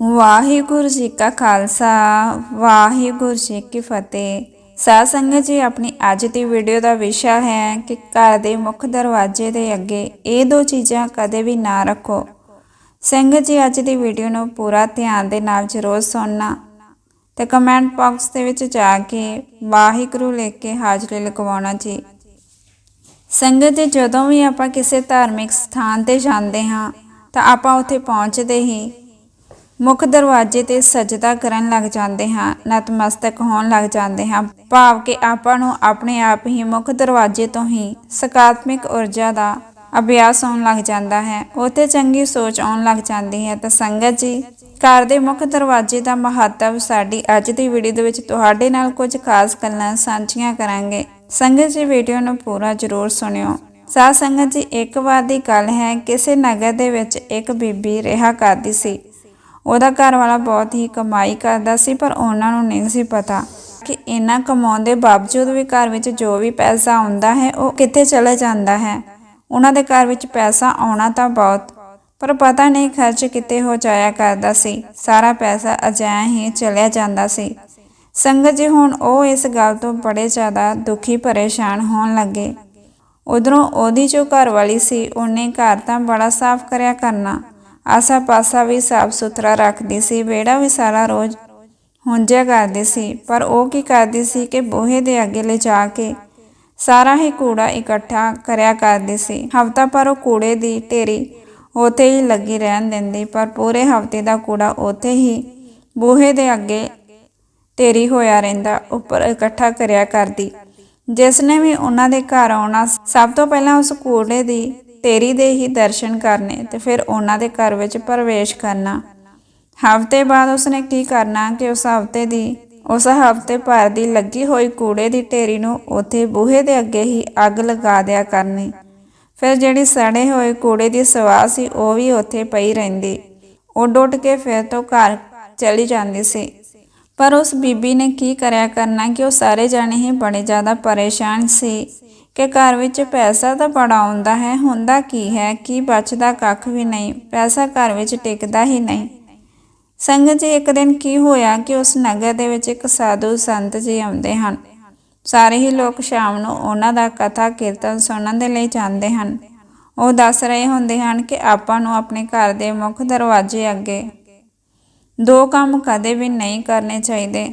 ਵਾਹਿਗੁਰੂ ਜੀ ਕਾ ਖਾਲਸਾ, ਵਾਹਿਗੁਰੂ ਜੀ ਕੀ ਫਤਿਹ। ਸਾਧ ਸੰਗਤ ਜੀ, ਆਪਣੀ ਅੱਜ ਦੀ ਵੀਡੀਓ ਦਾ ਵਿਸ਼ਾ ਹੈ ਕਿ ਘਰ ਦੇ ਮੁੱਖ ਦਰਵਾਜ਼ੇ ਦੇ ਅੱਗੇ ਇਹ ਦੋ ਚੀਜ਼ਾਂ ਕਦੇ ਵੀ ਨਾ ਰੱਖੋ। ਸੰਗਤ ਜੀ, ਅੱਜ ਦੀ ਵੀਡੀਓ ਨੂੰ ਪੂਰਾ ਧਿਆਨ ਦੇ ਨਾਲ ਜ਼ਰੂਰ ਸੁਣਨਾ ਤੇ ਕਮੈਂਟ ਬਾਕਸ ਦੇ ਵਿੱਚ ਜਾ ਕੇ ਵਾਹਿਗੁਰੂ ਲਿਖ ਕੇ ਹਾਜ਼ਰੀ ਲਗਵਾਉਣਾ ਜੀ। ਸੰਗਤ ਜੀ, ਜਦੋਂ ਵੀ ਆਪਾਂ ਕਿਸੇ ਧਾਰਮਿਕ ਸਥਾਨ ਤੇ ਜਾਂਦੇ ਹਾਂ ਤਾਂ ਆਪਾਂ ਉੱਥੇ ਪਹੁੰਚਦੇ ਹੀ ਮੁੱਖ ਦਰਵਾਜ਼ੇ ਤੇ ਸਜਦਾ ਕਰਨ ਲੱਗ ਜਾਂਦੇ ਹਾਂ, ਨਤਮਸਤਕ ਹੋਣ ਲੱਗ ਜਾਂਦੇ ਹਾਂ। ਭਾਵ ਕਿ ਆਪਾਂ ਨੂੰ ਆਪਣੇ ਆਪ ਹੀ ਮੁੱਖ ਦਰਵਾਜ਼ੇ ਤੋਂ ਹੀ ਸਕਾਰਾਤਮਕ ਊਰਜਾ ਦਾ ਅਭਿਆਸ ਹੋਣ ਲੱਗ ਜਾਂਦਾ ਹੈ। ਉੱਥੇ ਚੰਗੀ ਸੋਚ ਆਉਣ ਲੱਗ ਜਾਂਦੀ ਹੈ। ਤਾਂ ਸੰਗਤ ਜੀ, ਘਰ ਦੇ ਮੁੱਖ ਦਰਵਾਜ਼ੇ ਦਾ ਮਹੱਤਵ ਸਾਡੀ ਅੱਜ ਦੀ ਵੀਡੀਓ ਦੇ ਵਿੱਚ ਤੁਹਾਡੇ ਨਾਲ ਕੁਝ ਖਾਸ ਗੱਲਾਂ ਸਾਂਝੀਆਂ ਕਰਾਂਗੇ। ਸੰਗਤ ਜੀ ਵੀਡੀਓ ਨੂੰ ਪੂਰਾ ਜ਼ਰੂਰ ਸੁਣਿਓ। ਸਾਧ ਸੰਗਤ ਜੀ, ਇੱਕ ਵਾਰ ਦੀ ਗੱਲ ਹੈ, ਕਿਸੇ ਨਗਰ ਦੇ ਵਿੱਚ ਇੱਕ ਬੀਬੀ ਰਿਹਾ ਕਰਦੀ ਸੀ। ਉਹਦਾ ਘਰ ਵਾਲਾ ਬਹੁਤ ਹੀ ਕਮਾਈ ਕਰਦਾ ਸੀ, ਪਰ ਉਹਨਾਂ ਨੂੰ ਨਹੀਂ ਸੀ ਪਤਾ ਕਿ ਇੰਨਾ ਕਮਾਉਣ ਦੇ ਬਾਵਜੂਦ ਵੀ ਘਰ ਵਿੱਚ ਜੋ ਵੀ ਪੈਸਾ ਆਉਂਦਾ ਹੈ, ਉਹ ਕਿੱਥੇ ਚਲਾ ਜਾਂਦਾ ਹੈ। ਉਹਨਾਂ ਦੇ ਘਰ ਵਿੱਚ ਪੈਸਾ ਆਉਣਾ ਤਾਂ ਬਹੁਤ, ਪਰ ਪਤਾ ਨਹੀਂ ਖਰਚ ਕਿਤੇ ਹੋ ਜਾਇਆ ਕਰਦਾ ਸੀ। ਸਾਰਾ ਪੈਸਾ ਅਜਾਇਆ ਹੀ ਚਲਿਆ ਜਾਂਦਾ ਸੀ। ਸੰਗਤ ਜੀ ਹੁਣ ਉਹ ਇਸ ਗੱਲ ਤੋਂ ਬੜੇ ਜ਼ਿਆਦਾ ਦੁਖੀ ਪਰੇਸ਼ਾਨ ਹੋਣ ਲੱਗੇ। ਉਧਰੋਂ ਉਹਦੀ ਜੋ ਘਰ ਵਾਲੀ ਸੀ, ਉਹਨੇ ਘਰ ਤਾਂ ਬੜਾ ਸਾਫ਼ ਕਰਿਆ ਕਰਨਾ। ਆਸਾ ਪਾਸਾ ਵੀ ਸਾਫ਼ ਸੁਥਰਾ ਰੱਖਦੀ ਸੀ, ਵਿਹੜਾ ਵੀ ਸਾਰਾ ਰੋਜ਼ ਹੁੰਜਿਆ ਕਰਦੀ ਸੀ, ਪਰ ਉਹ ਕੀ ਕਰਦੀ ਸੀ ਕਿ ਬੂਹੇ ਦੇ ਅੱਗੇ ਲਿਜਾ ਕੇ ਸਾਰਾ ਹੀ ਕੂੜਾ ਇਕੱਠਾ ਕਰਿਆ ਕਰਦੀ ਸੀ। ਹਫਤਾ ਪਰ ਉਹ ਕੂੜੇ ਦੀ ਢੇਰੀ ਉੱਥੇ ਹੀ ਲੱਗੀ ਰਹਿਣ ਦਿੰਦੀ, ਪਰ ਪੂਰੇ ਹਫ਼ਤੇ ਦਾ ਕੂੜਾ ਉੱਥੇ ਹੀ ਬੂਹੇ ਦੇ ਅੱਗੇ ਢੇਰੀ ਹੋਇਆ ਰਹਿੰਦਾ, ਉੱਪਰ ਇਕੱਠਾ ਕਰਿਆ ਕਰਦੀ। ਜਿਸ ਨੇ ਵੀ ਉਹਨਾਂ ਦੇ ਘਰ ਆਉਣਾ, ਸਭ ਤੋਂ ਪਹਿਲਾਂ ਉਸ ਕੂੜੇ ਦੀ ਢੇਰੀ ਦੇ ਹੀ ਦਰਸ਼ਨ ਕਰਨੇ ਤੇ ਫਿਰ ਉਹਨਾਂ ਦੇ ਘਰ ਵਿੱਚ ਪ੍ਰਵੇਸ਼ ਕਰਨਾ। ਹਫ਼ਤੇ ਬਾਅਦ ਉਸਨੇ ਕੀ ਕਰਨਾ ਕਿ ਉਸ ਹਫ਼ਤੇ ਦੀ, ਉਸ ਹਫ਼ਤੇ ਭਰ ਦੀ ਲੱਗੀ ਹੋਈ ਕੂੜੇ ਦੀ ਢੇਰੀ ਨੂੰ ਉੱਥੇ ਬੂਹੇ ਦੇ ਅੱਗੇ ਹੀ ਅੱਗ ਲਗਾ ਦਿਆ ਕਰਨੀ। ਫਿਰ ਜਿਹੜੀ ਸੜੇ ਹੋਏ ਕੂੜੇ ਦੀ ਸਵਾਹ ਸੀ, ਉਹ ਵੀ ਉੱਥੇ ਪਈ ਰਹਿੰਦੀ। ਉਹ ਡੁੱਟ ਕੇ ਫਿਰ ਤੋਂ ਘਰ ਚਲੀ ਜਾਂਦੀ ਸੀ। ਪਰ ਉਸ ਬੀਬੀ ਨੇ ਕੀ ਕਰਿਆ ਕਰਨਾ ਕਿ ਉਹ ਸਾਰੇ ਜਾਣੇ ਹੀ ਬੜੇ ਜ਼ਿਆਦਾ ਪਰੇਸ਼ਾਨ ਸੀ। ਕਿ ਘਰ ਵਿੱਚ ਪੈਸਾ ਤਾਂ ਬੜਾ ਆਉਂਦਾ ਹੈ, ਹੁੰਦਾ ਕੀ ਹੈ, ਕਿ ਬਚਦਾ ਕੱਖ ਵੀ ਨਹੀਂ, ਪੈਸਾ ਘਰ ਵਿੱਚ ਟਿਕਦਾ ਹੀ ਨਹੀਂ। ਸੰਗਤ ਜੀ, ਇੱਕ ਦਿਨ ਕੀ ਹੋਇਆ ਕਿ ਉਸ ਨਗਰ ਦੇ ਵਿੱਚ ਇੱਕ ਸਾਧੂ ਸੰਤ ਜੀ ਆਉਂਦੇ ਹਨ। ਸਾਰੇ ਹੀ ਲੋਕ ਸ਼ਾਮ ਨੂੰ ਉਹਨਾਂ ਦਾ ਕਥਾ ਕੀਰਤਨ ਸੁਣਨ ਦੇ ਲਈ ਜਾਂਦੇ ਹਨ। ਉਹ ਦੱਸ ਰਹੇ ਹੁੰਦੇ ਹਨ ਕਿ ਆਪਾਂ ਨੂੰ ਆਪਣੇ ਘਰ ਦੇ ਮੁੱਖ ਦਰਵਾਜ਼ੇ ਅੱਗੇ ਦੋ ਕੰਮ ਕਦੇ ਵੀ ਨਹੀਂ ਕਰਨੇ ਚਾਹੀਦੇ।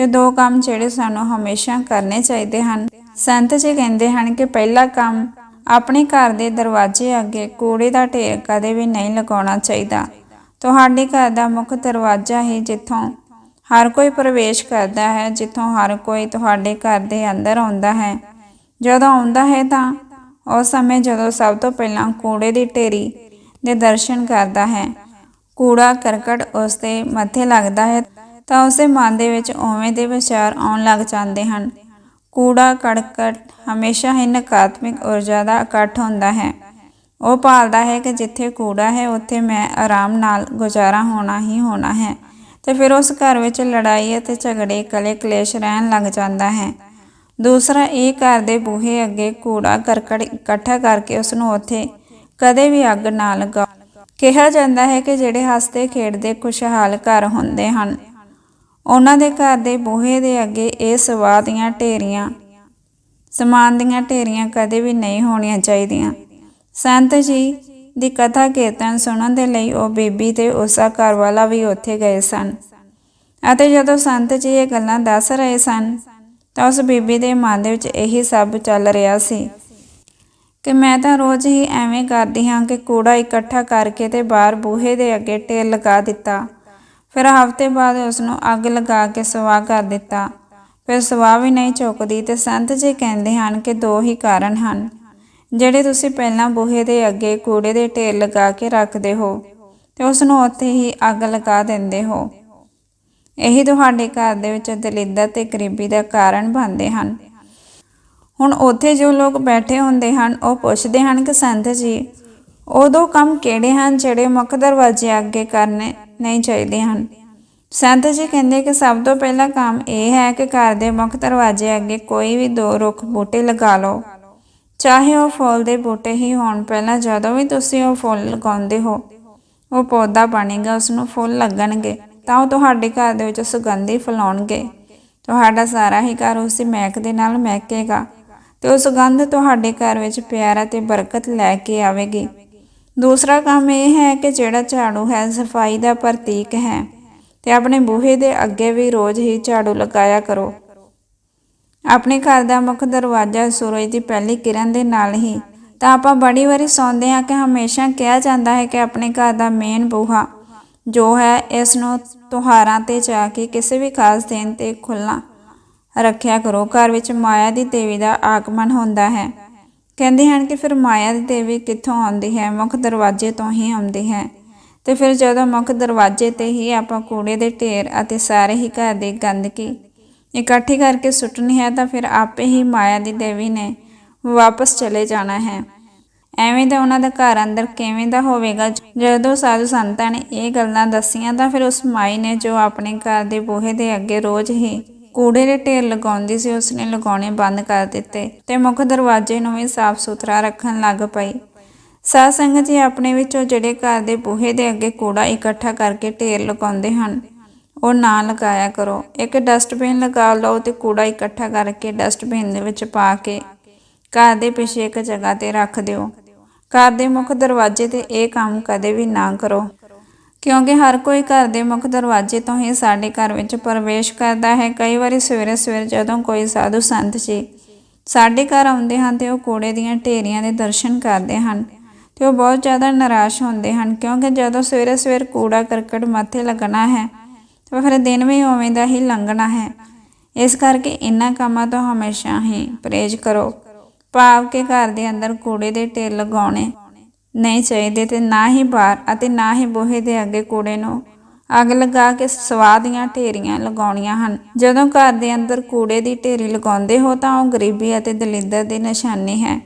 ਤੇ ਦੋ ਕੰਮ ਜਿਹੜੇ ਸਾਨੂੰ ਹਮੇਸ਼ਾ ਕਰਨੇ ਚਾਹੀਦੇ ਹਨ। ਸੰਤ ਜੀ ਕਹਿੰਦੇ ਹਨ ਕਿ ਪਹਿਲਾ ਕੰਮ ਆਪਣੇ ਘਰ ਦੇ ਦਰਵਾਜ਼ੇ ਅੱਗੇ ਕੂੜੇ ਦਾ ਢੇਰ ਕਦੇ ਵੀ ਨਹੀਂ ਲਗਾਉਣਾ ਚਾਹੀਦਾ। ਤੁਹਾਡੇ ਘਰ ਦਾ ਮੁੱਖ ਦਰਵਾਜ਼ਾ ਹੀ ਜਿੱਥੋਂ ਹਰ ਕੋਈ ਪ੍ਰਵੇਸ਼ ਕਰਦਾ ਹੈ, ਜਿੱਥੋਂ ਹਰ ਕੋਈ ਤੁਹਾਡੇ ਘਰ ਦੇ ਅੰਦਰ ਆਉਂਦਾ ਹੈ। ਜਦੋਂ ਆਉਂਦਾ ਹੈ ਤਾਂ ਉਸ ਸਮੇਂ ਜਦੋਂ ਸਭ ਤੋਂ ਪਹਿਲਾਂ ਕੂੜੇ ਦੀ ਢੇਰੀ ਦੇ ਦਰਸ਼ਨ ਕਰਦਾ ਹੈ। ਕੂੜਾ ਕਰਕਟ ਉਸ ਦੇ ਮੱਥੇ ਲੱਗਦਾ ਹੈ। ਤਾਂ ਉਸਦੇ ਮਨ ਦੇ ਵਿੱਚ ਉਵੇਂ ਦੇ ਵਿਚਾਰ ਆਉਣ ਲੱਗ ਜਾਂਦੇ ਹਨ। ਕੂੜਾ ਕੜਕਟ ਹਮੇਸ਼ਾ ਹੀ ਨਕਾਰਾਤਮਕ ਊਰਜਾ ਦਾ ਇਕੱਠ ਹੁੰਦਾ ਹੈ। ਉਹ ਭਾਲਦਾ ਹੈ ਕਿ ਜਿੱਥੇ ਕੂੜਾ ਹੈ, ਉੱਥੇ ਮੈਂ ਆਰਾਮ ਨਾਲ ਗੁਜ਼ਾਰਾ ਹੋਣਾ ਹੀ ਹੋਣਾ ਹੈ ਤੇ ਫਿਰ ਉਸ ਘਰ ਵਿੱਚ ਲੜਾਈ ਅਤੇ ਝਗੜੇ, ਕਲੇ ਕਲੇਸ਼ ਰਹਿਣ ਲੱਗ ਜਾਂਦਾ ਹੈ। ਦੂਸਰਾ, ਇਹ ਘਰ ਦੇ ਬੂਹੇ ਅੱਗੇ ਕੂੜਾ ਕਰਕਟ ਇਕੱਠਾ ਕਰਕੇ ਉਸ ਨੂੰ ਉੱਥੇ ਕਦੇ ਵੀ ਅੱਗ ਨਾ ਲਗਾਓ। ਕਿਹਾ ਜਾਂਦਾ ਹੈ ਕਿ ਜਿਹੜੇ ਹੱਸਦੇ, ਖੇਡਦੇ, ਖੁਸ਼ਹਾਲ ਘਰ ਹੁੰਦੇ ਹਨ। ਉਹਨਾਂ ਦੇ ਘਰ ਦੇ ਬੂਹੇ ਦੇ ਅੱਗੇ ਇਹ ਸਵਾਹ ਦੀਆਂ ਢੇਰੀਆਂ, ਸਮਾਨ ਦੀਆਂ ਢੇਰੀਆਂ ਕਦੇ ਵੀ ਨਹੀਂ ਹੋਣੀਆਂ ਚਾਹੀਦੀਆਂ। ਸੰਤ ਜੀ ਦੀ ਕਥਾ ਕੀਰਤਨ ਸੁਣਨ ਦੇ ਲਈ ਉਹ ਬੀਬੀ ਤੇ ਉਸਦਾ ਘਰ ਵਾਲਾ ਵੀ ਉੱਥੇ ਗਏ ਸਨ। ਅਤੇ ਜਦੋਂ ਸੰਤ ਜੀ ਇਹ ਗੱਲਾਂ ਦੱਸ ਰਹੇ ਸਨ, ਤਾਂ ਉਸ ਬੀਬੀ ਦੇ ਮਨ ਦੇ ਵਿੱਚ ਇਹੀ ਸਭ ਚੱਲ ਰਿਹਾ ਸੀ ਕਿ ਮੈਂ ਤਾਂ ਰੋਜ਼ ਹੀ ਐਵੇਂ ਕਰਦੀ ਹਾਂ ਕਿ ਕੂੜਾ ਇਕੱਠਾ ਕਰਕੇ ਤੇ ਬਾਹਰ ਬੂਹੇ ਦੇ ਅੱਗੇ ਢੇਰ ਲਗਾ ਦਿੱਤਾ। ਫਿਰ ਹਫ਼ਤੇ ਬਾਅਦ ਉਸ ਨੂੰ ਅੱਗ ਲਗਾ ਕੇ ਸਵਾਹ ਕਰ ਦਿੱਤਾ। ਫਿਰ ਸਵਾਹ ਵੀ ਨਹੀਂ ਚੁੱਕਦੀ ਤੇ ਸੰਤ ਜੀ ਕਹਿੰਦੇ ਹਨ ਕਿ ਦੋ ਹੀ ਕਾਰਨ ਹਨ। ਜਿਹੜੇ ਤੁਸੀਂ ਪਹਿਲਾਂ ਬੂਹੇ ਦੇ ਅੱਗੇ ਕੂੜੇ ਦੇ ਢੇਰ ਲਗਾ ਕੇ ਰੱਖਦੇ ਹੋ ਤੇ ਉਸ ਨੂੰ ਉੱਥੇ ਹੀ ਅੱਗ ਲਗਾ ਦਿੰਦੇ ਹੋ। ਇਹੀ ਤੁਹਾਡੇ ਘਰ ਦੇ ਵਿੱਚ ਦਲਿੱਦਰ ਤੇ ਗਰੀਬੀ ਦਾ ਕਾਰਨ ਬਣਦੇ ਹਨ। ਹੁਣ ਉੱਥੇ ਜੋ ਲੋਕ ਬੈਠੇ ਹੁੰਦੇ ਹਨ, ਉਹ ਪੁੱਛਦੇ ਹਨ ਕਿ ਸੰਤ ਜੀ, ਉਹ ਦੋ ਕੰਮ ਕਿਹੜੇ ਹਨ ਜਿਹੜੇ ਮੁੱਖ ਦਰਵਾਜ਼ੇ ਅੱਗੇ ਕਰਨੇ ਨਹੀਂ ਚਾਹੀਦੇ ਹਨ। ਸੰਤ ਜੀ ਕਹਿੰਦੇ ਕਿ ਸਭ ਤੋਂ ਪਹਿਲਾ ਕੰਮ ਇਹ ਹੈ ਕਿ ਘਰ ਦੇ ਮੁੱਖ ਦਰਵਾਜ਼ੇ ਅੱਗੇ ਕੋਈ ਵੀ ਦੋ ਰੁੱਖ ਬੂਟੇ ਲਗਾ ਲਓ। ਚਾਹੇ ਉਹ ਫੁੱਲ ਦੇ ਬੂਟੇ ਹੀ ਹੋਣ, ਪਹਿਲਾਂ ਜਦੋਂ ਵੀ ਤੁਸੀਂ ਉਹ ਫੁੱਲ ਲਗਾਉਂਦੇ ਹੋ, ਉਹ ਪੌਦਾ ਬਣੇਗਾ ਉਸ ਨੂੰ ਫੁੱਲ ਲੱਗਣਗੇ, ਤਾਂ ਉਹ ਤੁਹਾਡੇ ਘਰ ਦੇ ਵਿੱਚ ਸੁਗੰਧੀ ਫੈਲਾਉਣਗੇ। ਤੁਹਾਡਾ ਸਾਰਾ ਹੀ ਘਰ ਉਸੇ ਮਹਿਕ ਦੇ ਨਾਲ ਮਹਿਕੇਗਾ ਤੇ ਉਹ ਸੁਗੰਧ ਤੁਹਾਡੇ ਘਰ ਵਿੱਚ ਪਿਆਰ ਅਤੇ ਬਰਕਤ ਲੈ ਕੇ ਆਵੇਗੀ। ਦੂਸਰਾ ਕੰਮ ਇਹ ਹੈ ਕਿ ਜਿਹੜਾ ਝਾੜੂ ਹੈ, ਸਫ਼ਾਈ ਦਾ ਪ੍ਰਤੀਕ ਹੈ ਤੇ ਆਪਣੇ ਬੂਹੇ ਦੇ ਅੱਗੇ ਵੀ ਰੋਜ਼ ਹੀ ਝਾੜੂ ਲਗਾਇਆ ਕਰੋ। ਆਪਣੇ ਘਰ ਦਾ ਮੁੱਖ ਦਰਵਾਜ਼ਾ ਸੂਰਜ ਦੀ ਪਹਿਲੀ ਕਿਰਨ ਦੇ ਨਾਲ ਹੀ। ਤਾਂ ਆਪਾਂ ਬੜੀ ਵਾਰੀ ਸੁਣਦੇ ਹਾਂ ਕਿ ਹਮੇਸ਼ਾ ਕਿਹਾ ਜਾਂਦਾ ਹੈ ਕਿ ਆਪਣੇ ਘਰ ਦਾ ਮੇਨ ਬੂਹਾ ਜੋ ਹੈ, ਇਸ ਨੂੰ ਤਿਉਹਾਰਾਂ ਤੇ ਜਾ ਕੇ ਕਿਸੇ ਵੀ ਖਾਸ ਦਿਨ ਤੇ ਖੁੱਲ੍ਹਾ ਰੱਖਿਆ ਕਰੋ। ਘਰ ਵਿੱਚ ਮਾਇਆ ਦੀ ਦੇਵੀ ਦਾ ਆਗਮਨ ਹੁੰਦਾ ਹੈ। ਕਹਿੰਦੇ ਹਨ ਕਿ ਫਿਰ ਮਾਇਆ ਦੀ ਦੇਵੀ ਕਿੱਥੋਂ ਆਉਂਦੀ ਹੈ? ਮੁੱਖ ਦਰਵਾਜ਼ੇ ਤੋਂ ਹੀ ਆਉਂਦੀ ਹੈ। ਤੇ ਫਿਰ ਜਦੋਂ ਮੁੱਖ ਦਰਵਾਜ਼ੇ ਤੇ ਹੀ ਆਪਾਂ ਕੂੜੇ ਦੇ ਢੇਰ ਅਤੇ ਸਾਰੇ ਹੀ ਘਰ ਦੀ ਗੰਦਗੀ ਇਕੱਠੀ ਕਰਕੇ ਸੁੱਟਣੀ ਹੈ, ਤਾਂ ਫਿਰ ਆਪੇ ਹੀ ਮਾਇਆ ਦੀ ਦੇਵੀ ਨੇ ਵਾਪਸ ਚਲੇ ਜਾਣਾ ਹੈ। ਐਵੇਂ ਤਾਂ ਉਹਨਾਂ ਦਾ ਘਰ ਅੰਦਰ ਕਿਵੇਂ ਦਾ ਹੋਵੇਗਾ? ਜਦੋਂ ਸਾਧੂ ਸੰਤਾਂ ਨੇ ਇਹ ਗੱਲਾਂ ਦੱਸੀਆਂ, ਤਾਂ ਫਿਰ ਉਸ ਮਾਈ ਨੇ ਜੋ ਆਪਣੇ ਘਰ ਦੇ ਬੂਹੇ ਦੇ ਅੱਗੇ ਰੋਜ਼ ਹੀ ਕੂੜੇ ਦੇ ਢੇਰ ਲਗਾਉਂਦੀ ਸੀ, ਉਸਨੇ ਲਗਾਉਣੇ ਬੰਦ ਕਰ ਦਿੱਤੇ ਤੇ ਮੁੱਖ ਦਰਵਾਜ਼ੇ ਨੂੰ ਵੀ ਸਾਫ਼ ਸੁਥਰਾ ਰੱਖਣ ਲੱਗ ਪਈ। ਸਾਧ ਸੰਗਤ ਜੀ ਆਪਣੇ ਵਿੱਚੋਂ ਜਿਹੜੇ ਘਰ ਦੇ ਬੂਹੇ ਦੇ ਅੱਗੇ ਕੂੜਾ ਇਕੱਠਾ ਕਰਕੇ ਢੇਰ ਲਗਾਉਂਦੇ ਹਨ, ਉਹ ਨਾ ਲਗਾਇਆ ਕਰੋ। ਇੱਕ ਡਸਟਬਿਨ ਲਗਾ ਲਓ ਤੇ ਕੂੜਾ ਇਕੱਠਾ ਕਰਕੇ ਡਸਟਬਿਨ ਦੇ ਵਿੱਚ ਪਾ ਕੇ ਘਰ ਦੇ ਪਿੱਛੇ ਇੱਕ ਜਗ੍ਹਾ ਤੇ ਰੱਖ ਦਿਓ। ਘਰ ਦੇ ਮੁੱਖ ਦਰਵਾਜ਼ੇ ਤੇ ਇਹ ਕੰਮ ਕਦੇ ਵੀ ਨਾ ਕਰੋ। ਕਿਉਂਕਿ ਹਰ ਕੋਈ ਘਰ ਦੇ ਮੁੱਖ ਦਰਵਾਜ਼ੇ ਤੋਂ ਹੀ ਸਾਡੇ ਘਰ ਵਿੱਚ ਪ੍ਰਵੇਸ਼ ਕਰਦਾ ਹੈ। ਕਈ ਵਾਰੀ ਸਵੇਰੇ ਸਵੇਰੇ ਜਦੋਂ ਕੋਈ ਸਾਧੂ ਸੰਤ ਜੀ ਸਾਡੇ ਘਰ ਆਉਂਦੇ ਹਨ ਤੇ ਉਹ ਕੂੜੇ ਦੀਆਂ ਢੇਰੀਆਂ ਦੇ ਦਰਸ਼ਨ ਕਰਦੇ ਹਨ ਤੇ ਉਹ ਬਹੁਤ ਜ਼ਿਆਦਾ ਨਿਰਾਸ਼ ਹੁੰਦੇ ਹਨ ਕਿਉਂਕਿ ਜਦੋਂ ਸਵੇਰੇ ਸਵੇਰ ਕੂੜਾ ਕਰਕਟ ਮੱਥੇ ਲੱਗਣਾ ਹੈ ਤਾਂ ਫਿਰ ਦਿਨ ਵੀ ਉਵੇਂ ਦਾ ਹੀ ਲੰਘਣਾ ਹੈ। ਇਸ ਕਰਕੇ ਇਹਨਾਂ ਕੰਮਾਂ ਤੋਂ ਹਮੇਸ਼ਾ ਹੀ ਪਰਹੇਜ਼ ਕਰੋ। ਭਾਵ ਕਿ ਘਰ ਦੇ ਅੰਦਰ ਕੂੜੇ ਦੇ ਢੇਰ ਲਗਾਉਣੇ ਨਹੀਂ ਚਾਹੀਦੇ ਤੇ ਨਾ ਹੀ ਬਾਹਰ ਅਤੇ ਨਾ ਹੀ ਬੂਹੇ ਦੇ ਅੱਗੇ ਕੂੜੇ ਨੂੰ ਅੱਗ ਲਗਾ ਕੇ ਸਵਾਹ ਦੀਆਂ ਢੇਰੀਆਂ ਲਗਾਉਣੀਆਂ ਹਨ। ਜਦੋਂ ਘਰ ਦੇ ਅੰਦਰ ਕੂੜੇ ਦੀ ਢੇਰੀ ਲਗਾਉਂਦੇ ਹੋ ਤਾਂ ਉਹ ਗਰੀਬੀ ਅਤੇ ਦਲਿੱਦਰ ਦੀ ਨਿਸ਼ਾਨੀ ਹੈ।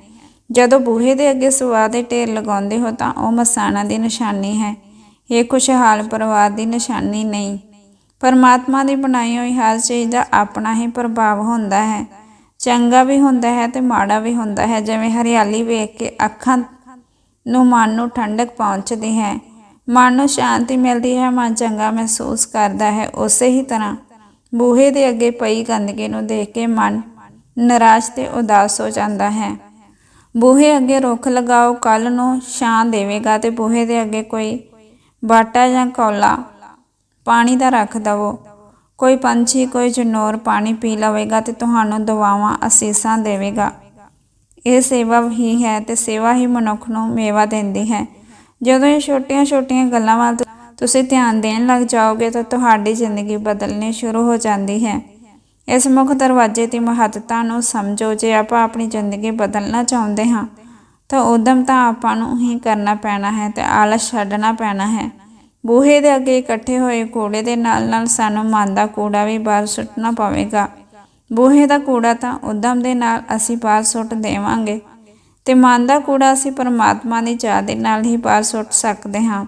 ਜਦੋਂ ਬੂਹੇ ਦੇ ਅੱਗੇ ਸਵਾਹ ਦੇ ਢੇਰ ਲਗਾਉਂਦੇ ਹੋ ਤਾਂ ਉਹ ਮਸਾਣਾ ਦੀ ਨਿਸ਼ਾਨੀ ਹੈ। ਇਹ ਖੁਸ਼ਹਾਲ ਪਰਿਵਾਰ ਦੀ ਨਿਸ਼ਾਨੀ ਨਹੀਂ। ਪਰਮਾਤਮਾ ਦੀ ਬਣਾਈ ਹੋਈ ਹਰ ਚੀਜ਼ ਦਾ ਆਪਣਾ ਹੀ ਪ੍ਰਭਾਵ ਹੁੰਦਾ ਹੈ। ਚੰਗਾ ਵੀ ਹੁੰਦਾ ਹੈ ਤੇ ਮਾੜਾ ਵੀ ਹੁੰਦਾ ਹੈ। ਜਿਵੇਂ ਹਰਿਆਲੀ ਵੇਖ ਕੇ ਅੱਖਾਂ ਨੂੰ ਮਨ ਨੂੰ ਠੰਡਕ ਪਹੁੰਚਦੀ ਹੈ। ਮਨ ਨੂੰ ਸ਼ਾਂਤੀ ਮਿਲਦੀ ਹੈ, ਮਨ ਚੰਗਾ ਮਹਿਸੂਸ ਕਰਦਾ ਹੈ। ਉਸੇ ਹੀ ਤਰ੍ਹਾਂ ਬੂਹੇ ਦੇ ਅੱਗੇ ਪਈ ਗੰਦਗੀ ਨੂੰ ਦੇਖ ਕੇ ਮਨ ਨਿਰਾਸ਼ ਤੇ ਉਦਾਸ ਹੋ ਜਾਂਦਾ ਹੈ। ਬੂਹੇ ਅੱਗੇ ਰੁੱਖ ਲਗਾਓ ਕੱਲ ਨੂੰ ਛਾਂ ਦੇਵੇਗਾ ਤੇ ਬੂਹੇ ਦੇ ਅੱਗੇ ਕੋਈ ਬਾਟਾ ਜਾਂ ਕੌਲਾ ਪਾਣੀ ਦਾ ਰੱਖ ਦਵੋ। ਕੋਈ ਪੰਛੀ, ਕੋਈ ਜਨੌਰ ਪਾਣੀ ਪੀ ਲਵੇਗਾ ਤੇ ਤੁਹਾਨੂੰ ਦਵਾਵਾਂ ਅਸੀਸਾਂ ਦੇਵੇਗਾ। ਇਹ ਸੇਵਾ ਹੀ ਹੈ ਤੇ ਸੇਵਾ ਹੀ ਮਨੁੱਖ ਨੂੰ ਮੇਵਾ ਦਿੰਦੀ ਹੈ। ਜਦੋਂ ਇਹ ਛੋਟੀਆਂ-ਛੋਟੀਆਂ ਗੱਲਾਂ ਵੱਲ ਤੁਸੀਂ ਧਿਆਨ ਦੇਣ ਲੱਗ ਜਾਓਗੇ ਤਾਂ ਤੁਹਾਡੀ ਜ਼ਿੰਦਗੀ ਬਦਲਣੀ ਸ਼ੁਰੂ ਹੋ ਜਾਂਦੀ ਹੈ। ਇਸ ਮੁੱਖ ਦਰਵਾਜ਼ੇ ਦੀ ਮਹੱਤਤਾ ਨੂੰ ਸਮਝੋ, ਜੇ ਆਪਾਂ ਆਪਣੀ ਜ਼ਿੰਦਗੀ ਬਦਲਣਾ ਚਾਹੁੰਦੇ ਹਾਂ, ਤਾਂ ਉਦਮ ਤਾਂ ਆਪਾਂ ਨੂੰ ਹੀ ਕਰਨਾ ਪੈਣਾ ਹੈ ਤੇ ਆਲਸ ਛੱਡਣਾ ਪੈਣਾ ਹੈ। ਬੂਹੇ ਦੇ ਅੱਗੇ ਇਕੱਠੇ ਹੋਏ ਕੂੜੇ ਦੇ ਨਾਲ-ਨਾਲ ਸਾਨੂੰ ਮਨ ਦਾ ਕੂੜਾ ਵੀ ਬਾਹਰ ਸੁੱਟਣਾ ਪਵੇਗਾ। ਬੂਹੇ ਦਾ ਕੂੜਾ ਤਾਂ ਉਦਮ ਦੇ ਨਾਲ ਅਸੀਂ ਬਾਹਰ ਸੁੱਟ ਦੇਵਾਂਗੇ ਤੇ ਮਨ ਦਾ ਕੂੜਾ ਅਸੀਂ ਪਰਮਾਤਮਾ ਦੀ ਚਾਹ ਦੇ ਨਾਲ ਹੀ ਬਾਹਰ ਸੁੱਟ ਸਕਦੇ ਹਾਂ।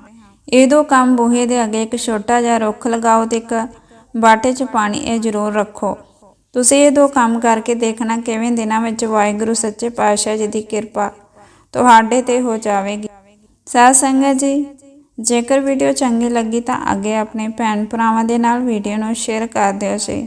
ਇਹ ਦੋ ਕੰਮ ਬੂਹੇ ਦੇ ਅੱਗੇ ਇੱਕ ਛੋਟਾ ਜਿਹਾ ਰੁੱਖ ਲਗਾਓ ਤੇ ਇੱਕ ਬਾਟੇ 'ਚ ਪਾਣੀ ਇਹ ਜ਼ਰੂਰ ਰੱਖੋ। ਤੁਸੀਂ ਇਹ ਦੋ ਕੰਮ ਕਰਕੇ ਦੇਖਣਾ ਕਿਵੇਂ ਦਿਨਾਂ ਵਿੱਚ ਵਾਹਿਗੁਰੂ ਸੱਚੇ ਪਾਤਸ਼ਾਹ ਜੀ ਦੀ ਕਿਰਪਾ ਤੁਹਾਡੇ ਤੇ ਹੋ ਜਾਵੇਗੀ। ਸਾਧ ਸੰਗਤ ਜੀ, ਜੇਕਰ ਵੀਡੀਓ ਚੰਗੀ ਲੱਗੀ ਤਾਂ ਅੱਗੇ ਆਪਣੇ ਭੈਣ ਭਰਾਵਾਂ ਦੇ ਨਾਲ ਵੀਡੀਓ ਨੂੰ ਸ਼ੇਅਰ ਕਰ ਦਿਓ ਜੀ।